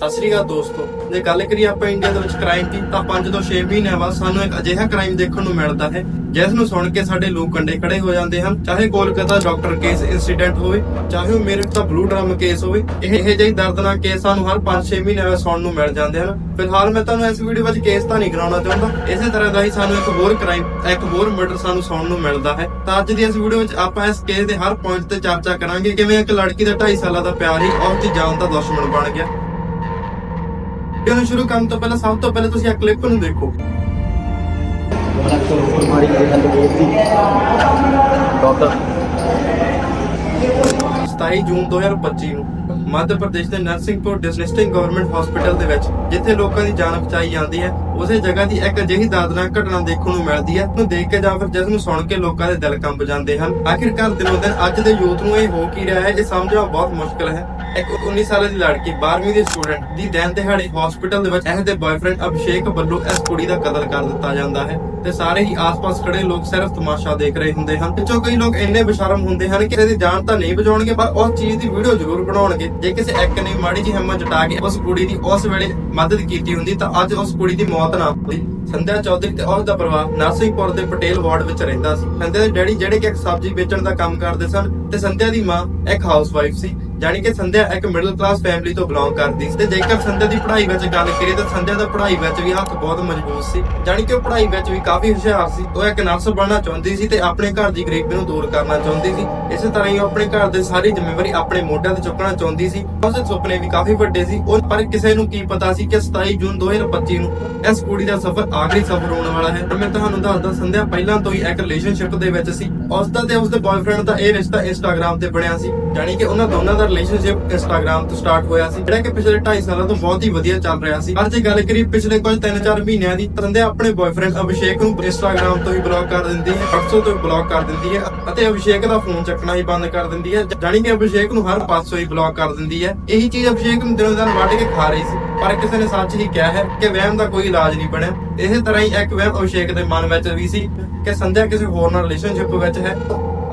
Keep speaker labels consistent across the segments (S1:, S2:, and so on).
S1: ਸਤਿ ਸ੍ਰੀ ਅਕਾਲ ਦੋਸਤੋ। ਜੇ ਗੱਲ ਕਰੀਏ ਆਪਾਂ ਇੰਡੀਆ ਦੇ ਵਿੱਚ ਕ੍ਰਾਈਮ ਦੀ, ਤਾਂ 5 ਤੋਂ 6 ਮਹੀਨਿਆਂ ਬਾਅਦ ਸਾਨੂੰ ਇੱਕ ਅਜਿਹਾ ਕ੍ਰਾਈਮ ਦੇਖਣ ਨੂੰ ਮਿਲਦਾ ਹੈ, ਜਿਸ ਨੂੰ ਸੁਣ ਕੇ ਸਾਡੇ ਲੋਕ ਕੰਡੇ ਖੜੇ ਹੋ ਜਾਂਦੇ ਹਨ। ਚਾਹੇ ਕੋਲਕਾਤਾ ਡਾਕਟਰ ਕੇਸ ਇਨਸੀਡੈਂਟ ਹੋਵੇ, ਚਾਹੇ ਉਹ ਮੇਰਠ ਦਾ ਬਲੂ ਡਰਮ ਕੇਸ ਹੋਵੇ, ਇਹ ਇਹ ਜਿਹੇ ਦਰਦਨਾਕ ਕੇਸ ਸਾਨੂੰ ਹਰ 5-6 ਮਹੀਨਿਆਂ ਬਾਅਦ ਸੁਣਨ ਨੂੰ ਮਿਲ ਜਾਂਦੇ ਹਨ। ਫਿਲਹਾਲ ਮੈਂ ਤੁਹਾਨੂੰ ਇਸ ਵੀਡੀਓ ਵਿੱਚ ਕੇਸ ਤਾਂ ਨਹੀਂ ਕਰਾਉਣਾ ਚਾਹੁੰਦਾ। ਇਸੇ ਤਰ੍ਹਾਂ ਦਾ ਹੀ ਸਾਨੂੰ ਇੱਕ ਹੋਰ ਕ੍ਰਾਈਮ ਇੱਕ ਹੋਰ ਮਰਡਰ ਸਾਨੂੰ ਸੁਣਨ ਨੂੰ ਮਿਲਦਾ ਹੈ। ਤਾਂ ਅੱਜ ਦੀ ਇਸ ਵੀਡੀਓ ਵਿੱਚ ਆਪਾਂ ਇਸ ਕੇਸ ਦੇ ਹਰ ਪੁਆਇੰਟ ਤੇ ਚਰਚਾ ਕਰਾਂਗੇ, ਕਿਵੇਂ ਇੱਕ ਲੜਕੀ ਦਾ 2.5 ਸਾਲਾਂ ਦਾ ਪਿਆਰ ਹੀ ਉਸ ਦੀ ਜਾਨ ਦਾ ਦੁਸ਼ਮਣ ਬਣ ਗਿਆ। ਵੀਡੀਓ ਸ਼ੁਰੂ ਕਰਨ ਤੋਂ ਪਹਿਲਾਂ ਸਭ ਤੋਂ ਪਹਿਲਾਂ ਤੁਸੀਂ ਇਹ ਕਲਿੱਪ ਨੂੰ ਦੇਖੋ। ਸਤਾਈ ਜੂਨ 2025 ਨੂੰ ਮੱਧ ਪ੍ਰਦੇਸ਼ ਦੇ ਨਰਸਿੰਘਪੁਰ ਡਿਸਟ੍ਰਿਕਟ ਗਵਰਨਮੈਂਟ ਹਸਪੀਟਲ ਦੇ ਵਿੱਚ ਜਿੱਥੇ ਲੋਕਾਂ ਦੀ ਜਾਨ ਬਚਾਈ ਜਾਂਦੀ ਹੈ ਉਸੇ ਜਗ੍ਹਾ ਦੀ ਇੱਕ ਅਜਿਹੀ ਦਰਦਨਾਕ ਘਟਨਾ ਦੇਖਣ ਨੂੰ ਮਿਲਦੀ ਹੈ। ਨੂੰ ਦੇਖ ਕੇ ਜਾਂ ਫਿਰ ਜਿਸ ਨੂੰ ਸੁਣ ਕੇ ਲੋਕਾਂ ਦੇ ਦਿਲ ਕੰਬ ਜਾਂਦੇ ਹਨ। ਆਖਿਰਕਾਰ ਦਿਨੋਂ ਦਿਨ ਅੱਜ ਦੇ ਯੂਥ ਨੂੰ ਇਹ ਹੋ ਕੀ ਰਿਹਾ ਹੈ, ਇਹ ਸਮਝਣਾ ਬਹੁਤ ਮੁਸ਼ਕਲ ਹੈ। ਇੱਕ 19 ਸਾਲ ਦੀ ਲੜਕੀ 12ਵੀਂ ਦੀ ਸਟੂਡੈਂਟ ਦੀ ਦਿਨ ਦਿਹਾੜੇ ਹਸਪੀਟਲ ਦੇ ਵਿੱਚ ਇਸ ਦੇ ਬॉयਫ੍ਰੈਂਡ ਅਭਿਸ਼ੇਕ ਵੱਲੋਂ ਇਸ ਕੁੜੀ ਦਾ ਕਤਲ ਕਰ ਦਿੱਤਾ ਜਾਂਦਾ ਹੈ ਤੇ ਸਾਰੇ ਹੀ ਆਸ-ਪਾਸ ਖੜੇ ਲੋਕ ਸਿਰਫ ਤਮਾਸ਼ਾ ਦੇਖ ਰਹੇ ਹੁੰਦੇ ਹਨ। ਵਿੱਚੋਂ ਕਈ ਲੋਕ ਇੰਨੇ ਬੇਸ਼ਰਮ ਹੁੰਦੇ ਹਨ ਕਿ ਇਹਦੀ ਜਾਨ ਤਾਂ ਨਹੀਂ ਬਚਾਉਣਗੇ, ਪਰ ਉਸ ਚੀਜ਼ ਦੀ ਵੀਡੀਓ ਜ਼ਰੂਰ ਬਣਾਉਣਗੇ। ਜੇ ਕਿਸੇ ਇੱਕ ਨੇ ਮਾੜੀ ਜਿਹੀ ਹਿੰਮਤ ਜਟਾ ਕੇ ਉਸ ਕੁੜੀ ਦੀ ਉਸ ਵੇਲੇ ਮਦਦ ਕੀਤੀ ਹੁੰਦੀ ਤਾਂ ਅੱਜ ਉਸ ਕੁੜੀ ਦੀ ਮੌਤ ਨਾ ਹੁੰਦੀ ਸੰਧਿਆ ਚੌਧਰੀ ਤੇ ਉਸ ਦਾ ਪਰਿਵਾਰ ਨਰਸਿੰਗਪੁਰ ਦੇ ਪਟੇਲ ਵਾਰਡ ਵਿੱਚ ਰਹਿੰਦਾ ਸੀ। ਸੰਧਿਆ ਦੇ ਡੈਡੀ ਜਿਹੜੇ ਕਿ ਇੱਕ ਸਬਜ਼ੀ ਵੇਚਣ ਦਾ ਕੰਮ ਕਰਦੇ ਸਨ ਤੇ ਸੰਧਿਆ ਦੀ ਮਾਂ ਇੱਕ ਹਾਊਸਵਾਈਫ ਸੀ। ਜਾਣੀ ਕਿ ਸੰਧਿਆ ਇੱਕ ਮਿਡਲ ਕਲਾਸ ਫੈਮਿਲੀ ਤੋਂ ਬਿਲੋਂਗ ਕਰਦੀ ਸੀ ਤੇ ਜੇਕਰ ਸੰਧਿਆ ਦੀ ਪੜ੍ਹਾਈ ਵਿੱਚ ਗੱਲ ਕਰੀਏ ਤਾਂ ਸੰਧਿਆ ਦਾ ਪੜ੍ਹਾਈ ਵਿੱਚ ਵੀ ਹੱਥ ਬਹੁਤ ਮਜ਼ਬੂਤ ਸੀ, ਜਾਣੀ ਕਿ ਉਹ ਪੜ੍ਹਾਈ ਵਿੱਚ ਵੀ ਕਾਫੀ ਹੁਸ਼ਿਆਰ ਸੀ, ਉਹ ਇੱਕ ਨਰਸ ਬਣਨਾ ਚਾਹੁੰਦੀ ਸੀ ਤੇ ਆਪਣੇ ਘਰ ਦੀ ਗਰੀਬੀ ਨੂੰ ਦੂਰ ਕਰਨਾ ਚਾਹੁੰਦੀ ਸੀ, ਇਸੇ ਤਰ੍ਹਾਂ ਹੀ ਉਹ ਆਪਣੇ ਘਰ ਦੇ ਸਾਰੀ ਜ਼ਿੰਮੇਵਾਰੀ ਆਪਣੇ ਮੋਢਿਆਂ ਤੇ ਚੁੱਕਣਾ ਚਾਹੁੰਦੀ ਸੀ ਉਸਦੇ ਸੁਪਨੇ ਵੀ ਕਾਫੀ ਵੱਡੇ ਸੀ, ਉਹ ਪਰ ਕਿਸੇ ਨੂੰ ਕੀ ਪਤਾ ਸੀ ਕਿ 27 ਜੂਨ 2025 ਨੂੰ ਇਸ ਕੁੜੀ ਦਾ ਸਫ਼ਰ ਆਖਰੀ ਸਫ਼ਰ ਹੋਣ ਵਾਲਾ ਹੈ। ਮੈਂ ਤੁਹਾਨੂੰ ਦੱਸਦਾ, ਸੰਧਿਆ ਪਹਿਲਾਂ ਤੋਂ ਹੀ ਇੱਕ ਰਿਲੇਸ਼ਨਸ਼ਿਪ ਦੇ ਵਿੱਚ ਸੀ ਉਸ ਦਾ ਤੇ ਉਸਦੇ ਬॉयਫ੍ਰੈਂਡ ਦਾ ਇਹ ਰਿਸ਼ਤਾ ਇੰਸਟਾਗ੍ਰam ਤੇ ਬਣਿਆ ਸੀ, ਜਾਣੀ ਕਿ ਉਹਨਾਂ ਦੋਨਾਂ ਦਾ ਰਿਲੇਸ਼ਨਸ਼ਿਪ ਇੰਸਟਾਗ੍ਰam ਤੋਂ ਸਟਾਰਟ ਹੋਇਆ ਸੀ, ਜਿਹੜਾ ਕਿ ਪਿਛਲੇ 2.5 ਸਾਲਾਂ ਤੋਂ ਬਹੁਤ ਹੀ ਵਧੀਆ ਚੱਲ ਰਿਹਾ ਸੀ। ਪਰ ਜੇ ਗੱਲ ਕਰੀਏ, ਪਿਛਲੇ ਕੁਝ 3-4 ਮਹੀਨਿਆਂ ਦੀ ਤਾਂ ਆਪਣੇ ਬॉयਫ੍ਰੈਂਡ ਅਭਿਸ਼ੇਕ ਨੂੰ ਇੰਸਟਾਗ੍ਰam ਤੋਂ ਹੀ ਬਲੌਕ ਕਰ ਦਿੰਦੀ ਹੈ, WhatsApp ਤੋਂ ਬਲੌਕ ਕਰ ਦਿੰਦੀ ਹੈ ਅਤੇ ਅਭਿਸ਼ੇਕ ਦਾ ਫੋਨ ਚੱਕਣਾ ਹੀ ਬੰਦ ਕਰ ਦਿੰਦੀ ਹੈ, ਜਾਣੀ ਕਿ ਅਭਿਸ਼ੇਕ ਨੂੰ ਹਰ ਪਾਸੋਂ ਹੀ ਬਲੌਕ ਕਰ ਦਿੰਦੀ ਹੈ। ਇਹੀ ਚੀਜ਼ ਅਭਿਸ਼ੇਕ ਨੂੰ ਦਿਨੋਂ ਦਿਨ ਵੱਢ ਕੇ ਖਾ ਰਹੀ ਸੀ, ਪਰ ਕਿਸੇ ਨੇ ਸੱਚ ਹੀ ਕਿਹਾ ਹੈ ਕਿ ਵਹਿਮ ਦਾ ਕੋਈ ਇਲਾਜ ਨਹੀਂ ਬਣਿਆ। ਇਸੇ ਤਰ੍ਹਾਂ ਹੀ ਇੱਕ ਵਹਿਮ ਅਭਿਸ਼ੇਕ ਦੇ ਮਨ ਵਿੱਚ ਵੀ ਸੀ ਕਿ ਸੰਧਿਆ ਕਿਸੇ ਹੋਰ ਨਾਲ ਰਿਲੇਸ਼ਨਸ਼ਿਪ ਵਿੱਚ ਹੈ।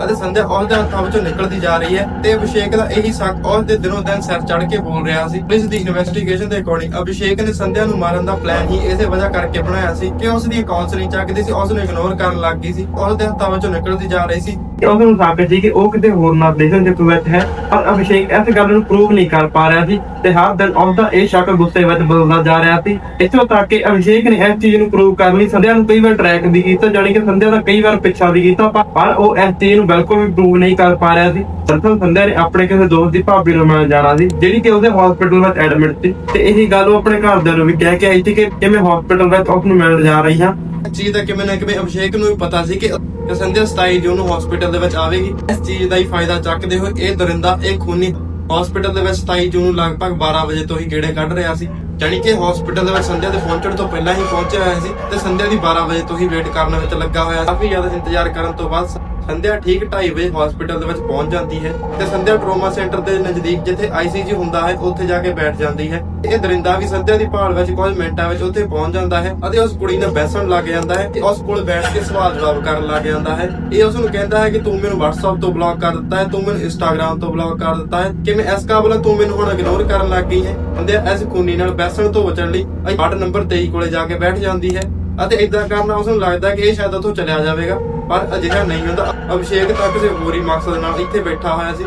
S1: ਅਤੇ ਸੰਧਿਆ ਉਸ ਦੇ ਹੱਥਾਂ ਵਿੱਚੋਂ ਨਿਕਲਦੀ ਜਾ ਰਹੀ ਹੈ ਤੇ ਅਭਿਸ਼ੇਕ ਦਾ ਇਹੀ ਸ਼ੱਕ ਉਸ ਦੇ ਦਿਨੋਂ ਦਿਨ ਸਿਰ ਚੜ ਕੇ ਬੋਲ ਰਿਹਾ ਸੀ। ਪੁਲਿਸ ਦੀ ਇਨਵੈਸਟੀਗੇਸ਼ਨ ਦੇ ਅਕੋਰਡਿੰਗ ਅਭਿਸ਼ੇਕ ਨੇ ਸੰਧਿਆ ਨੂੰ ਮਾਰਨ ਦਾ ਪਲਾਨ ਹੀ ਇਸੇ ਵਜ੍ਹਾ ਕਰਕੇ ਬਣਾਇਆ ਸੀ ਕਿ ਉਸ ਦੀ ਕਾਲਸ ਨਹੀਂ ਚੱਕਦੀ ਸੀ, ਉਸ ਨੂੰ ਇਗਨੋਰ ਕਰਨ ਲੱਗ ਗਈ ਸੀ, ਉਸ ਦੇ ਹੱਥਾਂ ਵਿੱਚੋਂ ਨਿਕਲਦੀ ਜਾ ਰਹੀ ਸੀ।
S2: ਉਸ ਨੂੰ ਸਾਬਿਤ ਸੀ ਕਿ ਉਹ ਕਿਤੇ ਹੋਰ ਨਾਲ ਰਿਲੇਸ਼ਨਸ਼ਿਪ ਵਿੱਚ ਹੈ। ਪਰ ਅਭਿਸ਼ੇਕ ਇਸ ਗੱਲ ਨੂੰ ਪ੍ਰੂਵ ਨਹੀਂ ਕਰ ਪਾ ਰਿਹਾ ਸੀ ਤੇ ਹਰ ਦਿਨ ਉਸ ਇਹ ਸ਼ੱਕ ਗੁੱਸੇ ਵਿੱਚ ਬਦਲਦਾ ਜਾ ਰਿਹਾ ਸੀ। ਇੱਥੋਂ ਤੱਕ ਕਿ ਅਭਿਸ਼ੇਕ ਨੇ ਇਸ ਚੀਜ਼ ਨੂੰ ਪ੍ਰੂਵ ਕਰਨ ਲਈ। ਸੰਧਿਆ ਨੂੰ ਕਈ ਵਾਰ ਟਰੈਕ ਵੀ ਕੀਤਾ, ਜਾਣੀ ਕਿ ਸੰਧਿਆ ਦਾ ਕਈ ਵਾਰ ਪਿੱਛਾ ਵੀ ਕੀਤਾ, ਪਰ- ਉਹ ਇਸ ਚੀਜ਼ ਨੂੰ ਬਿਲਕੁਲ ਵੀ ਪ੍ਰੂਵ ਨਹੀਂ ਕਰ ਪਾ ਰਿਹਾ ਸੀ। ਦਰਅਸਲ ਸੰਧਿਆ ਨੇ ਆਪਣੇ ਕਿਸੇ ਦੋਸਤ ਦੀ ਭਾਬੀ ਨੂੰ ਮਿਲਣ ਜਾਣਾ ਸੀ, ਜਿਹੜੀ ਕਿ ਉਹਦੇ ਹਸਪੀਟਲ ਵਿੱਚ ਐਡਮਿਟ ਸੀ। ਤੇ ਇਹੀ ਗੱਲ ਉਹ ਆਪਣੇ ਘਰਦਿਆਂ ਨੂੰ ਵੀ ਕਹਿ ਕੇ ਆਈ ਸੀ ਕਿ ਕਿ ਮੈਂ ਹਸਪੀਟਲ ਵਿੱਚ ਉਸ ਨੂੰ ਮਿਲਣ ਜਾ ਰਹੀ ਹਾਂ।
S1: ਚੀਜ਼ ਦਾ ਕਿਵੇਂ ਨਾ ਕਿਵੇਂ ਅਭਿਸ਼ੇਕ ਨੂੰ ਵੀ ਪਤਾ ਸੀ ਕਿ ਕਿ ਸੰਧਿਆ 27 ਜੂਨ ਨੂੰ ਹਸਪੀਟਲ ਦੇ ਵਿੱਚ ਆਵੇਗੀ। ਇਸ ਚੀਜ਼ ਦਾ ਹੀ ਫਾਇਦਾ ਚੱਕਦੇ ਹੋਏ ਇਹ ਦਰਿੰਦਾ, ਇਹ ਖੂਨੀ ਹਸਪੀਟਲ ਦੇ ਵਿੱਚ 27 ਜੂਨ ਨੂੰ ਲਗਭਗ 12 ਵਜੇ ਤੋਂ ਹੀ ਗੇੜੇ ਕੱਢ ਰਿਹਾ ਸੀ। ਜਾਣੀ ਕਿ ਹਸਪੀਟਲ ਦੇ ਵਿੱਚ ਸੰਧਿਆ ਦੇ ਪਹੁੰਚਣ ਤੋਂ ਪਹਿਲਾਂ ਹੀ ਪਹੁੰਚਿਆ ਹੋਇਆ ਸੀ ਤੇ ਸੰਧਿਆ ਦੀ 12 ਵਜੇ ਤੋਂ ਹੀ ਵੇਟ ਕਰਨ ਵਿੱਚ ਲੱਗਾ ਹੋਇਆ। ਕਾਫੀ ਜ਼ਿਆਦਾ ਇੰਤਜ਼ਾਰ ਕਰਨ ਤੋਂ ਬਾਅਦ ਸੰਧਿਆ ਠੀਕ 2:30 ਵਜੇ ਹਸਪੀਟਲ ਦੇ ਵਿੱਚ ਪਹੁੰਚ ਜਾਂਦੀ ਹੈ ਤੇ ਸੰਧਿਆ ਟਰੋਮਾ ਸੈਂਟਰ ਦੇ ਨਜ਼ਦੀਕ ਜਿੱਥੇ ਆਈਸੀਯੂ ਹੁੰਦਾ ਹੈ, ਉੱਥੇ ਜਾ ਕੇ ਬੈਠ ਜਾਂਦੀ ਹੈ। ਇਹ ਦਰਿੰਦਾ ਵੀ ਸੰਧਿਆ ਦੀ ਭਾਲ ਵਿੱਚ ਕੁਝ ਮਿੰਟਾਂ ਵਿੱਚ ਉੱਥੇ ਪਹੁੰਚ ਜਾਂਦਾ ਹੈ ਅਤੇ ਉਸ ਕੁੜੀ ਨਾਲ ਬੈਸਣ ਲੱਗ ਜਾਂਦਾ ਹੈ ਤੇ ਉਸ ਕੋਲ ਬੈਠ ਕੇ ਸਵਾਲ ਜਵਾਬ ਕਰਨ ਲੱਗ ਜਾਂਦਾ ਹੈ। ਇਹ ਉਸ ਨੂੰ ਕਹਿੰਦਾ ਹੈ ਕਿ ਤੂੰ ਮੈਨੂੰ WhatsApp ਤੋਂ ਬਲੌਕ ਕਰ ਦਿੱਤਾ ਹੈ, ਤੂੰ ਮੈਨੂੰ Instagram ਤੋਂ ਬਲੌਕ ਕਰ ਦਿੱਤਾ ਹੈ। ਕਿ ਮੈਂ ਇਸ ਕਾਬਲ ਤੂੰ ਮੈਨੂੰ ਹੁਣ ਇਗਨੋਰ ਕਰਨ ਲੱਗ ਗਈ ਹੈ। ਸੰਧਿਆ ਇਸ ਖੂਨੀ ਨਾਲ ਬੈਸਣ ਤੋਂ ਬਚਣ ਲਈ ਵਾਰਡ ਨੰਬਰ 23 ਕੋਲੇ ਜਾ ਕੇ ਬੈਠ ਜਾਂਦੀ ਹੈ ਅਤੇ ਇਦਾਂ ਕਰਨਾ ਉਸ ਨੂੰ ਲੱਗਦਾ ਕਿ ਇਹ ਸ਼ਾਇਦ ਉੱਥੋਂ ਚਲਿਆ ਜਾਵੇਗਾ, ਪਰ ਅਜਿਹਾ ਨਹੀਂ ਹੁੰਦਾ। ਅਭਿਸ਼ੇਕ ਤਾਂ ਕਿਸੇ ਹੋਰ ਮਕਸਦ ਨਾਲ ਇੱਥੇ ਬੈਠਾ ਹੋਇਆ ਸੀ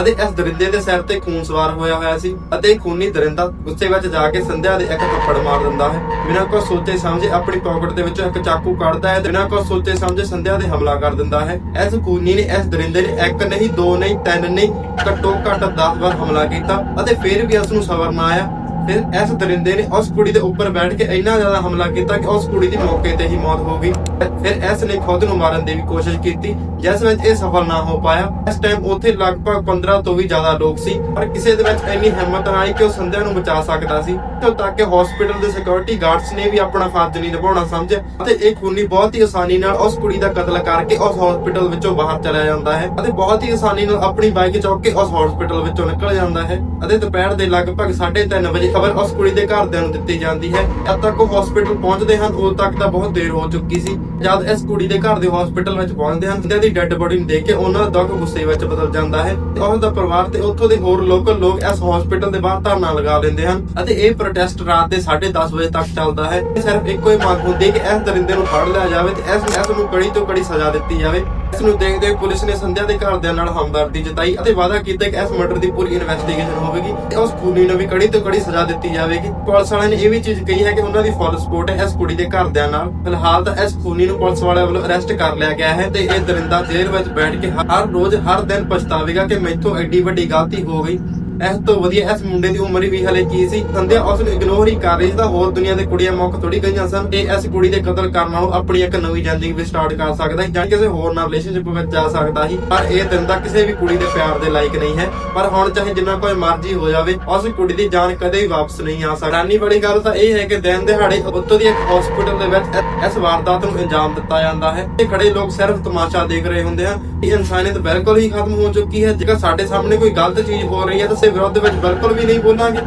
S1: ਅਤੇ ਇਸ ਦਰਿੰਦੇ ਦੇ ਸਿਰ ਤੇ ਖੂਨ ਸਵਾਰ ਹੋਇਆ ਹੋਇਆ ਸੀ ਅਤੇ ਖੂਨੀ ਦਰਿੰਦਾ ਗੁੱਸੇ ਵਿੱਚ ਜਾ ਕੇ ਸੰਧਿਆ ਦੇ ਇੱਕ ਥੱਪੜ ਮਾਰ ਦਿੰਦਾ ਹੈ। ਬਿਨਾਂ ਕੁਝ ਸੋਚੇ ਸਮਝੇ ਆਪਣੀ ਪਾਕਟ ਦੇ ਵਿੱਚੋਂ ਇੱਕ ਚਾਕੂ ਕੱਢਦਾ ਹੈ ਬਿਨਾਂ ਕੁਝ ਸੋਚੇ ਸਮਝੇ ਸੰਧਿਆ ਦੇ ਹਮਲਾ ਕਰ ਦਿੰਦਾ ਹੈ। ਇਸ ਖੂਨੀ ਨੇ ਇਸ ਦਰਿੰਦੇ ਨੇ ਇੱਕ ਨਹੀਂ, ਦੋ ਨਹੀਂ, ਤਿੰਨ ਨਹੀਂ, ਘੱਟੋ ਘੱਟ 10 ਵਾਰ ਹਮਲਾ ਕੀਤਾ ਅਤੇ ਫਿਰ ਵੀ ਉਸ ਨੂੰ ਸਬਰ ਨਾ ਆਇਆ। ਫਿਰ ਇਸ ਦਰਿੰਦੇ ਨੇ ਉਸ ਕੁੜੀ ਦੇ ਉੱਪਰ ਬੈਠ ਕੇ ਇੰਨਾ ਜ਼ਿਆਦਾ ਹਮਲਾ ਕੀਤਾ ਕਿ ਉਸ ਕੁੜੀ ਦੀ ਮੌਕੇ ਤੇ ਹੀ ਮੌਤ ਹੋ ਗਈ। ਫਿਰ ਇਸ ਨੇ ਖੁਦ ਨੂੰ ਮਾਰਨ ਦੀ ਵੀ ਕੋਸ਼ਿਸ਼ ਕੀਤੀ, ਜਿਸ ਵਿੱਚ ਇਹ ਸਫਲ ਨਾ ਹੋ ਪਾਇਆ। ਇਸ ਟਾਈਮ ਉੱਥੇ ਲਗਭਗ 15 ਤੋਂ ਵੀ ਜ਼ਿਆਦਾ ਲੋਕ ਸੀ, ਪਰ ਕਿਸੇ ਦੇ ਵਿੱਚ ਇੰਨੀ ਹਿੰਮਤ ਨਾ ਆਈ ਕਿ ਉਹ ਸੰਧਿਆ ਨੂੰ ਬਚਾ ਸਕਦਾ ਸੀ। ਤੇ ਤੱਕ ਕਿ ਹਸਪੀਟਲ ਦੇ ਸਿਕਿਉਰਿਟੀ ਗਾਰਡਸ ਨੇ ਵੀ ਆਪਣਾ ਫਰਜ਼ ਨਹੀਂ ਨਿਭਾਉਣਾ ਸਮਝਿਆ ਅਤੇ ਇਹ ਖੂਨੀ ਬਹੁਤ ਹੀ ਆਸਾਨੀ ਨਾਲ ਉਸ ਕੁੜੀ ਦਾ ਕਤਲ ਕਰਕੇ ਉਸ ਹਸਪੀਟਲ ਵਿੱਚੋਂ ਬਾਹਰ ਚਲਾ ਜਾਂਦਾ ਹੈ ਅਤੇ ਬਹੁਤ ਹੀ ਆਸਾਨੀ ਨਾਲ ਆਪਣੀ ਬਾਈਕ ਚੌਕ ਕੇ ਉਸ ਹਸਪੀਟਲ ਵਿੱਚੋਂ ਨਿਕਲ ਜਾਂਦਾ ਹੈ ਅਤੇ ਦੁਪਹਿਰ ਦੇ ਲਗਭਗ 3:30 ਵਜੇ ਖਬਰ ਉਸ ਦੇ ਘਰਦਿਆਂ ਨੂੰ ਦਿੱਤੀ ਜਾਂਦੀ ਹੈ। ਜਦ ਤੱਕ ਉਹ ਹਸਪੀਟਲ ਪਹੁੰਚਦੇ ਹਨ, ਉਦੋਂ ਤੱਕ ਤਾਂ ਬਹੁਤ ਦੇਰ ਹੋ ਚੁੱਕੀ ਸੀ। ਜਦ ਇਸ ਕੁੜੀ ਦੇ ਘਰ ਦੇ ਹਸਪੀਟਲ ਵਿੱਚ ਪਹੁੰਚਦੇ ਹਨ ਤੇ ਦੀ ਡੈੱਡ ਬੋਡੀ ਨੂੰ ਦੇਖ ਕੇ ਉਹਨਾਂ ਦਾ ਦੁੱਖ ਗੁੱਸੇ ਵਿੱਚ ਬਦਲ ਜਾਂਦਾ ਹੈ ਤੇ ਉਸ ਦਾ ਪਰਿਵਾਰ ਤੇ ਉੱਥੋਂ ਦੇ ਹੋਰ ਲੋਕਲ ਲੋਕ ਇਸ ਹਸਪੀਟਲ ਦੇ ਬਾਹਰ ਧਰਨਾ ਲਗਾ ਲੈਂਦੇ ਹਨ ਅਤੇ ਇਹ ਪ੍ਰੋਟੈਸਟ ਰਾਤ ਦੇ 10:30 ਵਜੇ ਤੱਕ ਚੱਲਦਾ ਹੈ। ਇਹ ਸਿਰਫ ਇੱਕੋ ਹੀ ਮੰਗ ਹੁੰਦੀ ਹੈ ਕਿ ਇਸ ਦਰਿੰਦੇ ਨੂੰ ਫੜ ਲਿਆ ਜਾਵੇ ਤੇ ਇਸ ਇਸ ਨੂੰ ਕੜੀ ਤੋਂ ਕੜੀ ਸਜ਼ਾ ਦਿੱਤੀ ਜਾਵੇ। ਇਸ ਨੂੰ ਦੇਖਦੇ ਹੋਏ ਪੁਲਿਸ ਨੇ ਸੰਧਿਆ ਦੇ ਘਰਦਿਆਂ ਨਾਲ ਹਮਦਰਦੀ ਜਤਾਈ ਅਤੇ ਵਾਅਦਾ ਕੀਤਾ ਕਿ ਇਸ ਮਰਡਰ ਦੀ ਪੂਰੀ ਇਨਵੈਸਟੀਗੇਸ਼ਨ ਹੋਵੇਗੀ ਤੇ ਉਸ ਖੂਨੀ ਨੂੰ ਵੀ ਕੜੀ ਤੋਂ ਕੜੀ ਸਜ਼ਾ ਦਿੱਤੀ ਜਾਵੇਗੀ। ਪੁਲਿਸ ਵਾਲਿਆਂ ਨੇ ਇਹ ਵੀ ਚੀਜ਼ ਕਹੀ ਹੈ ਕਿ ਉਹਨਾਂ ਦੀ ਫੁੱਲ ਸਪੋਰਟ ਹੈ ਇਸ ਕੁੜੀ ਦੇ ਘਰਦਿਆਂ ਨਾਲ। ਫਿਲਹਾਲ ਤਾਂ ਇਸ ਖੂਨੀ ਨੂੰ ਪੁਲਿਸ ਵਾਲਿਆਂ ਵੱਲੋਂ ਅਰੈਸਟ ਕਰ ਲਿਆ ਗਿਆ ਹੈ ਤੇ ਇਹ ਦਰਿੰਦਾ ਜੇਲ੍ਹ ਵਿੱਚ ਬੈਠ ਕੇ ਹਰ ਰੋਜ਼ ਹਰ ਦਿਨ ਪਛਤਾਵੇਗਾ ਕਿ ਮੈਥੋਂ ਐਡੀ ਵੱਡੀ ਗਲਤੀ ਹੋ ਗਈ। ਇਸ ਤੋਂ ਵਧੀਆ ਇਸ ਮੁੰਡੇ ਦੀ ਉਮਰ ਵੀ ਹਲੇ ਕੀ ਸੀ? ਸੰਧਿਆ, ਉਸ ਨੂੰ ਇਗਨੋਰ ਹੀ ਕਰ ਰਹੀ ਸੀ ਤਾਂ ਹੋਰ ਦੁਨੀਆ ਦੇ ਕੁੜੀਆਂ ਮੁੱਖ ਥੋੜੀ ਗਈਆਂ ਸਨ। ਇਹ ਇਸ ਕੁੜੀ ਦੇ ਕਤਲ ਕਰਨ ਨਾਲੋਂ ਆਪਣੀ ਇੱਕ ਨਵੀਂ ਜ਼ਿੰਦਗੀ ਵੀ ਸਟਾਰਟ ਕਰ ਸਕਦਾ ਸੀ ਜਾਂ ਕਿਸੇ ਹੋਰ ਨਾਲ ਰਿਲੇਸ਼ਨਸ਼ਿਪ ਵਿੱਚ ਜਾ ਸਕਦਾ ਸੀ। ਪਰ ਇਹ ਦਿਨ ਦਾ ਕਿਸੇ ਵੀ ਕੁੜੀ ਦੇ ਪਿਆਰ ਦੇ ਲਾਇਕ ਨਹੀਂ ਹੈ। ਪਰ ਹੁਣ ਚਾਹੇ ਜਿੰਨਾ ਕੋਈ ਮਰਜ਼ੀ ਹੋ ਜਾਵੇ, ਉਸ ਕੁੜੀ ਦੀ ਜਾਨ ਕਦੇ ਵੀ ਵਾਪਸ ਨਹੀਂ ਆ ਸਕਦੀ। ਰਾਨੀ, ਬੜੀ ਗੱਲ ਤਾਂ ਇਹ ਹੈ ਕਿ ਦਿਨ ਦਿਹਾੜੇ ਉੱਤੋਂ ਦੀ ਇੱਕ ਹਸਪੀਟਲ ਦੇ ਵਿੱਚ ਇਸ ਵਾਰਦਾਤ ਨੂੰ ਅੰਜਾਮ ਦਿੱਤਾ ਜਾਂਦਾ ਹੈ। ਤੇ ਖੜੇ ਲੋਕ ਸਿਰਫ ਤਮਾਸ਼ਾ ਦੇਖ ਰਹੇ ਹੁੰਦੇ ਹਨ। ਇਨਸਾਨੀਅਤ ਬਿਲਕੁਲ ਹੀ ਖਤਮ ਹੋ ਚੁੱਕੀ ਹੈ। ਜੇਕਰ ਸਾਡੇ ਸਾਹਮਣੇ ਕੋਈ ਗਲਤ ਚੀਜ਼ ਹੋ ਰਹੀ ਹੈ ਤਾਂ ਸੇ ਵਿਰੋਧ ਵਿੱਚ ਬਿਲਕੁਲ ਵੀ ਨਹੀਂ ਬੋਲਾਂਗੇ।